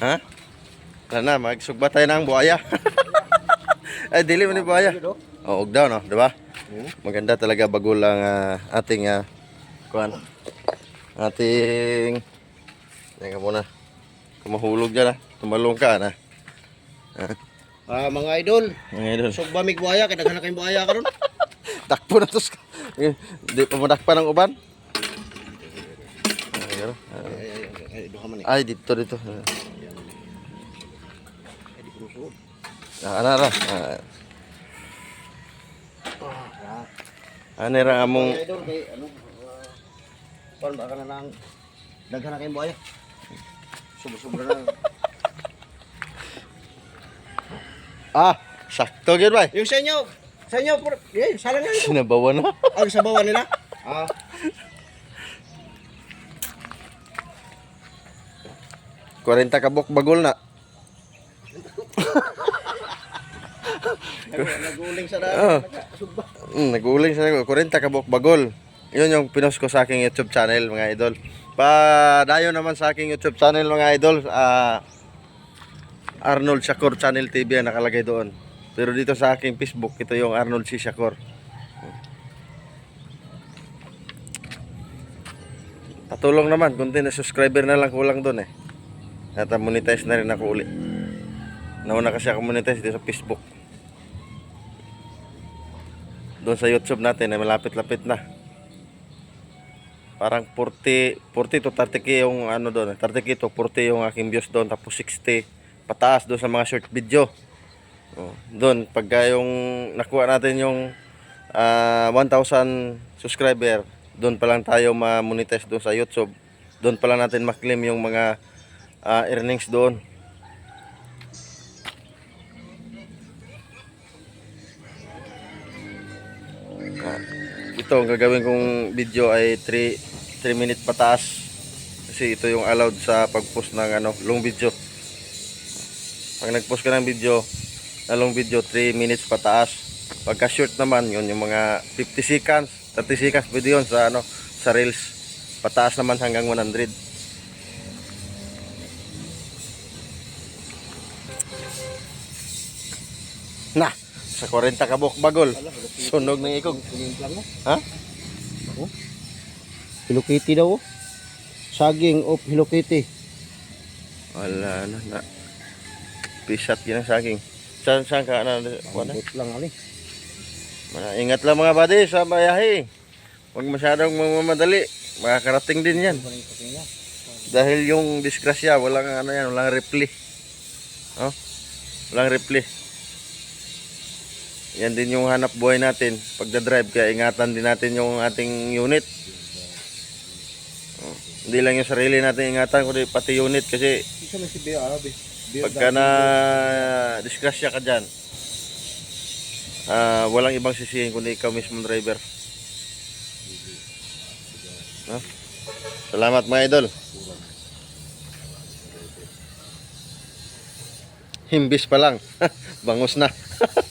Ha? Wala na, magsugba tayo ng buhaya. Ay, dili mo ni buhaya. Oh, ug daw, no? Diba? Maganda talaga bago lang ah, ating uh, kuan. Ating Teka muna. Kumahulog dyan ah. Tumalong ka na. Ah, mga idol, Mga idol. sugba mig buhaya, kaya daghan na kayong buhaya karon. Takpo na to. Hindi pa madakpa ng uban. Ay, ano? Ay, ay, ay, ay, duha man eh. Ay, dito, dito. Ay, di suod. Ah, ano, ano? Ah, Ah, ano ra among idol, kay ano, ah, pan baka na lang daghan na kayong buhaya. Sobra-sobra na. Ah, sakto gyud ba? Yung sa inyo, sa inyo, eh, salang nga ito. Sinabawa na. Ah, sa bawah nila? Ah, Kuwarenta ka bok bagol na. nag- naguling sa Ah. daan. Sugba. Mm, naguling sa 40 ka bok bagol. Yun yung pinost ko sa aking YouTube channel mga idol. Pa dayo naman sa aking YouTube channel mga idol. Ah Arnold Shakur Channel TV ang nakalagay doon. Pero dito sa aking Facebook, ito yung Arnold C. Shakur. Patulong naman, kunti na subscriber na lang kulang doon eh. At ah, monetize na rin ako uli. Nauna kasi ako monetize dito sa Facebook. Doon sa YouTube natin ay malapit-lapit na. Parang 40, 40 to 30k yung ano doon. 30k to 40 yung aking views doon. Tapos 60 pataas doon sa mga short video. Oh, doon, pagka yung nakuha natin yung ah, 1,000 subscriber, doon pa lang tayo ma-monetize doon sa YouTube. Doon pa lang natin maklaim yung mga ah, earnings doon. Ito ang gagawin kong video ay 3 3 minutes pataas. Kasi ito yung allowed sa pag-post ng ano long video. Pag nag-post ka ng video na long video 3 minutes pataas. Pagka short naman yun yung mga 50 seconds 30 seconds pwede yun sa ano sa reels. Pataas naman hanggang 100 na sa 40 kabok bagol sunog ng ikog ha Hello Kitty daw. oh. Saging of Hello Kitty. Wala na na. Pisat yun ang saging. Saan saan ka na? Wala. Pangit lang ali. Mana- Ingat lang mga buddy sa bayahe. Huwag masyadong mamadali. Makakarating din yan. Dahil yung disgrasya, walang ano yan, walang repli. Oh? Walang repli. Yan din yung hanap buhay natin. Pagdadrive, kaya ingatan din natin yung ating unit. Oh. Hindi lang yung sarili natin ingatan, kundi pati unit kasi Arabe. Pagka na disgrasya ka dyan, ah, walang ibang sisihin kundi ikaw mismo driver. No? Salamat mga idol. Himbis pa lang. Bangus na.